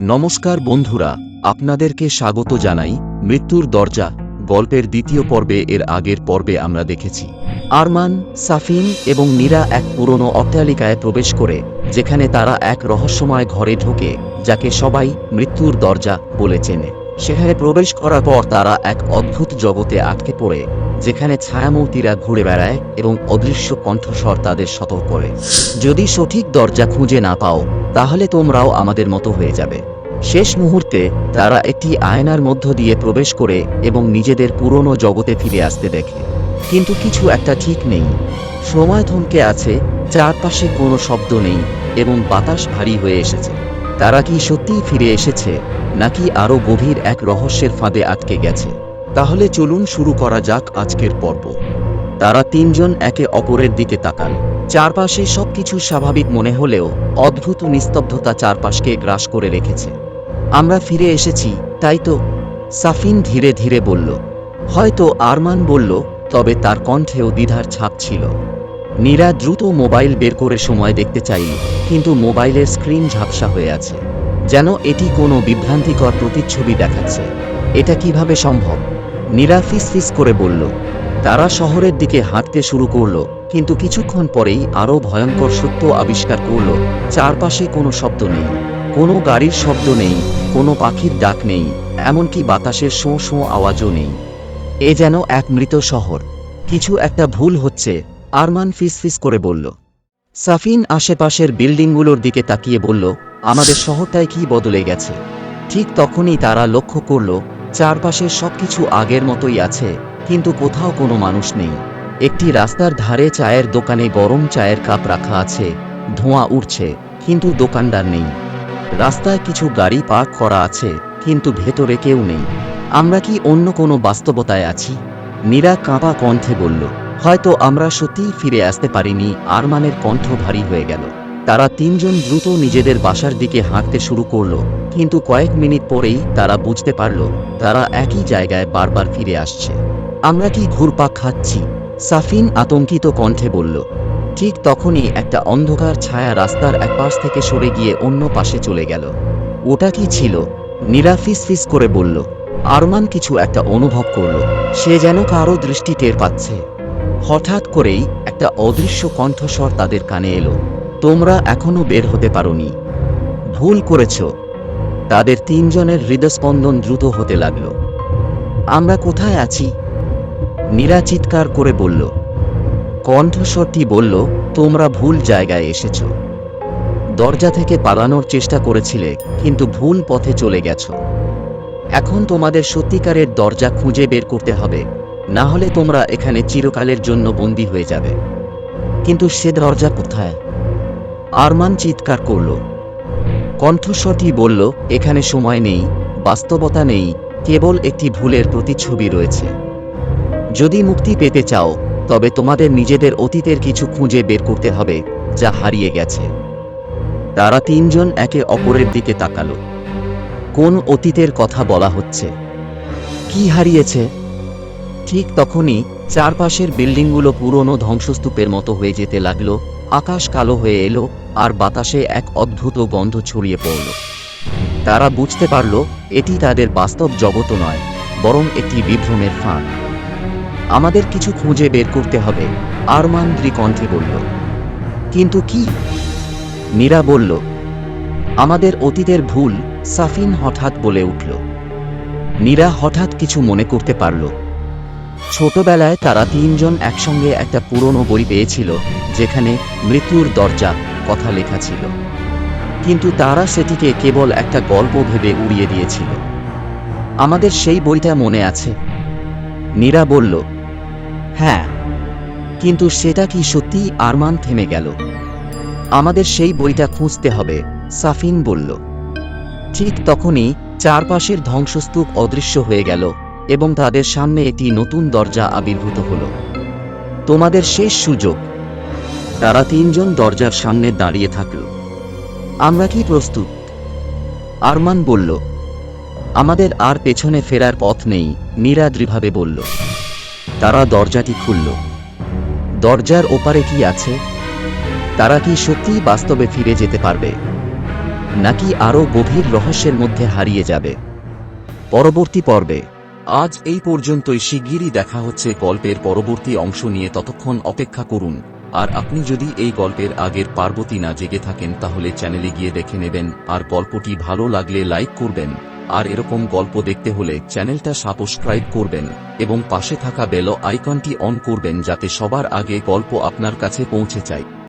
নমস্কার বন্ধুরা, আপনাদেরকে স্বাগত জানাই মৃত্যুর দরজা, গল্পের দ্বিতীয় পর্বে এর আগের পর্বে আমরা দেখেছি। আরমান, সাফিন এবং নীরা এক পুরনো অট্টালিকায় প্রবেশ করে, যেখানে তারা এক রহস্যময় ঘরে ঢোকে, যাকে সবাই মৃত্যুর দরজা বলে চেনে। সেখানে প্রবেশ করার পর তারা এক অদ্ভুত জগতে আটকে পড়ে, যেখানে ছায়ামূর্তিরা ঘুরে বেড়ায় এবং অদৃশ্য কণ্ঠস্বর তাদের সতর্ক করে। যদি সঠিক দরজা খুঁজে না পাও, তাহলে তোমরাও আমাদের মতো হয়ে যাবে। শেষ মুহূর্তে তারা একটি আয়নার মধ্য দিয়ে প্রবেশ করে এবং নিজেদের পুরনো জগতে ফিরে আসতে দেখে। কিন্তু কিছু একটা ঠিক নেই। সময় থমকে আছে, চারপাশে কোনো শব্দ নেই এবং বাতাস ভারী হয়ে এসেছে। তারা কি সত্যিই ফিরে এসেছে, নাকি আরও গভীর এক রহস্যের ফাঁদে আটকে গেছে? তাহলে চলুন শুরু করা যাক আজকের পর্ব। তারা তিনজন একে অপরের দিকে তাকান। চারপাশে সবকিছু স্বাভাবিক মনে হলেও অদ্ভুত নিস্তব্ধতা চারপাশকে গ্রাস করে রেখেছে। আমরা ফিরে এসেছি, তাই তো? সাফিন ধীরে ধীরে বলল। হয়তো আরমান বলল, তবে তার কণ্ঠেও দ্বিধার ছাপ ছিল। নীরা দ্রুত মোবাইল বের করে সময় দেখতে চাইল, কিন্তু মোবাইলের স্ক্রিন ঝাপসা হয়ে আছে। যেন এটি কোনো বিভ্রান্তিকর প্রতিচ্ছবি দেখাচ্ছে। এটা কীভাবে সম্ভব? নীরা ফিস করে বলল। তারা শহরের দিকে হাঁটতে শুরু করল, কিন্তু কিছুক্ষণ পরেই আরও ভয়ঙ্কর সত্য আবিষ্কার করল, চারপাশে কোনো শব্দ নেই। কোনো গাড়ির শব্দ নেই কোনো পাখির ডাক নেই, এমনকি বাতাসের শোঁ শোঁ আওয়াজও নেই। এ যেন এক মৃত শহর। কিছু একটা ভুল হচ্ছে, আরমান ফিস ফিস করে বলল। সাফিন আশেপাশের বিল্ডিংগুলোর দিকে তাকিয়ে বলল, আমাদের শহরটায় কি বদলে গেছে? ঠিক তখনই তারা লক্ষ্য করল চারপাশের সবকিছু আগের মতোই আছে, কিন্তু কোথাও কোনো মানুষ নেই। একটি রাস্তার ধারে চায়ের দোকানে গরম চায়ের কাপ রাখা আছে, ধোঁয়া উঠছে, কিন্তু দোকানদার নেই। রাস্তায় কিছু গাড়ি পার্ক করা আছে, কিন্তু ভেতরে কেউ নেই। আমরা কি অন্য কোনো বাস্তবতায় আছি? মীরা কাঁপা কণ্ঠে বলল, হয়তো আমরা সত্যিই ফিরে আসতে পারিনি। আরমানের কণ্ঠ ভারী হয়ে গেল। তারা তিনজন দ্রুত নিজেদের বাসার দিকে হাঁটতে শুরু করল, কিন্তু কয়েক মিনিট পরেই তারা বুঝতে পারল, তারা একই জায়গায় বারবার ফিরে আসছে। আমরা কি ঘুরপাক খাচ্ছি? সাফিন আতঙ্কিত কণ্ঠে বলল ঠিক তখনই একটা অন্ধকার ছায়া রাস্তার এক পাশ থেকে সরে গিয়ে অন্য পাশে চলে গেল। ওটা কি ছিল? নীরা ফিস ফিস করে বলল। আরমান কিছু একটা অনুভব করল। সে যেন কারও দৃষ্টি টের পাচ্ছে। হঠাৎ করেই একটা অদৃশ্য কণ্ঠস্বর তাদের কানে এলো। তোমরা এখনও বের হতে পারোনি। ভুল করেছ। তাদের তিনজনের হৃদস্পন্দন দ্রুত হতে লাগল। আমরা কোথায় আছি? নীরা চিৎকার করে বলল। কণ্ঠস্বরটি বলল, তোমরা ভুল জায়গায় এসেছ। দরজা থেকে পালানোর চেষ্টা করেছিলে, কিন্তু ভুল পথে চলে গেছ। এখন তোমাদের সত্যিকারের দরজা খুঁজে বের করতে হবে। না হলে তোমরা এখানে চিরকালের জন্য বন্দী হয়ে যাবে। কিন্তু সে দরজা কোথায়? আরমান চিৎকার করল। কণ্ঠস্বরটি বলল, এখানে সময় নেই, বাস্তবতা নেই, কেবল একটি ভুলের প্রতিচ্ছবি রয়েছে। যদি মুক্তি পেতে চাও তবে তোমাদের নিজেদের অতীতের কিছু খুঁজে বের করতে হবে, যা হারিয়ে গেছে। তারা তিনজন একে অপরের দিকে তাকালো। কোন অতীতের কথা বলা হচ্ছে? কি হারিয়েছে? ঠিক তখনই চারপাশের বিল্ডিংগুলো পুরনো ধ্বংসস্তূপের মতো হয়ে যেতে লাগল, আকাশ কালো হয়ে এলো, আর বাতাসে এক অদ্ভুত গন্ধ ছড়িয়ে পড়ল। তারা বুঝতে পারল, এটি তাদের বাস্তব জগত নয়, বরং একটি বিভ্রমের ফাঁদ। আমাদের কিছু খুঁজে বের করতে হবে, আরমান কণ্ঠে বলল। কিন্তু কি? মীরা বলল, আমাদের অতীতের ভুল সাফিন হঠাৎ বলে উঠল। নীরা হঠাৎ কিছু মনে করতে পারল। ছোটবেলায় তারা তিনজন একসঙ্গে একটা পুরনো বই পেয়েছিল, যেখানে মৃত্যুর দরজা কথা লেখা ছিল। কিন্তু তারা সেটিকে কেবল একটা গল্প ভেবে উড়িয়ে দিয়েছিল। আমাদের সেই বইটা মনে আছে। নীরা বলল হ্যাঁ কিন্তু সেটা কি সত্যিই আরমান থেমে গেল? আমাদের সেই বইটা খুঁজতে হবে, সাফিন বলল। ঠিক তখনই চারপাশের ধ্বংসস্তূপ অদৃশ্য হয়ে গেল এবং তাদের সামনে একটি নতুন দরজা আবির্ভূত হল। তোমাদের শেষ সুযোগ। তারা তিনজন দরজার সামনে দাঁড়িয়ে থাকল। আমরা কি প্রস্তুত? আরমান বলল, আমাদের আর পেছনে ফেরার পথ নেই, নিরাদ্রিভাবে বলল। তারা দরজাটি খুলল। দরজার ওপারে কি আছে? তারা কি সত্যিই বাস্তবে ফিরে যেতে পারবে? নাকি আরও গভীর রহস্যের মধ্যে হারিয়ে যাবে? পরবর্তী পর্বে। আজ এই পর্যন্তই, শিগগিরই দেখা হচ্ছে গল্পের পরবর্তী অংশ নিয়ে ততক্ষণ অপেক্ষা করুন। আর আপনি যদি এই গল্পের আগের পার্বতী না জেগে থাকেন, তাহলে চ্যানেলে গিয়ে দেখে নেবেন। আর গল্পটি ভালো লাগলে লাইক করবেন। আর এরকম গল্প দেখতে হলে চ্যানেলটা সাবস্ক্রাইব করবেন এবং পাশে থাকা বেল আইকনটি অন করবেন যাতে সবার আগে গল্প আপনার কাছে পৌঁছে যায়।